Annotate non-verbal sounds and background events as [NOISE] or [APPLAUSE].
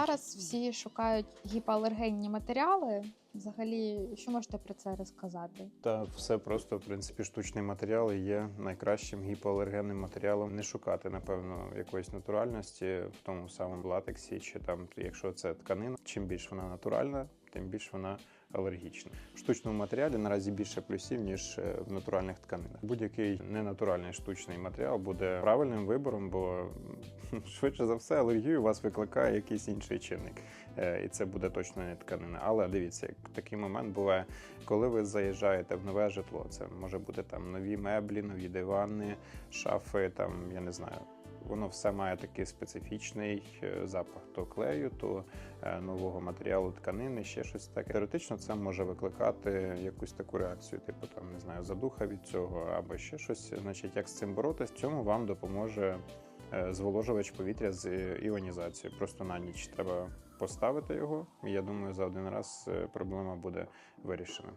зараз всі шукають гіпоалергенні матеріали. Взагалі, що можете про це розказати? Та все просто, в принципі, штучні матеріали є найкращим гіпоалергенним матеріалом. Не шукати, напевно, якоїсь натуральності в тому самому латексі, чи там, якщо це тканина, чим більш вона натуральна, тим більш вона алергічна. В штучному матеріалі наразі більше плюсів, ніж е, в натуральних тканинах. Будь-який ненатуральний штучний матеріал буде правильним вибором, бо [LAUGHS] швидше за все алергію у вас викликає якийсь інший чинник. Е, І це буде точно не тканина. Але дивіться, такий момент буває, коли ви заїжджаєте в нове житло. Це може бути там нові меблі, нові дивани, шафи, там я не знаю. Воно все має такий специфічний е, запах то клею, то е, нового матеріалу тканини, ще щось таке. Теоретично це може викликати якусь таку реакцію, типу там не знаю, задуха від цього або ще щось. Значить, як з цим боротись, в цьому вам допоможе е, зволожувач повітря з іонізацією. Просто на ніч треба поставити його. Я думаю, за один раз проблема буде вирішена.